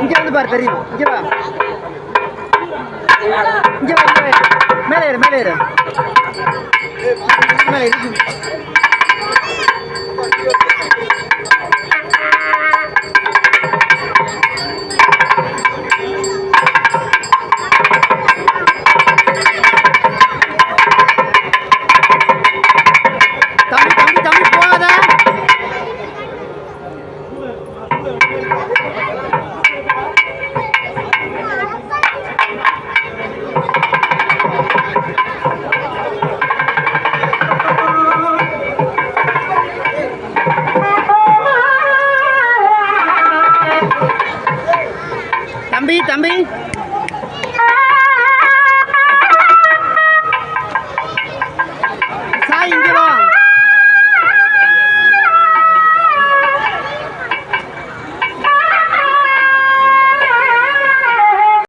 இங்கே வந்து பாரு தெரியும் இங்கே வா. இங்கே வா இங்கே மேலே ஏறு மேலே ஏறு. மேலே இருக்கு தம்பி தம்பி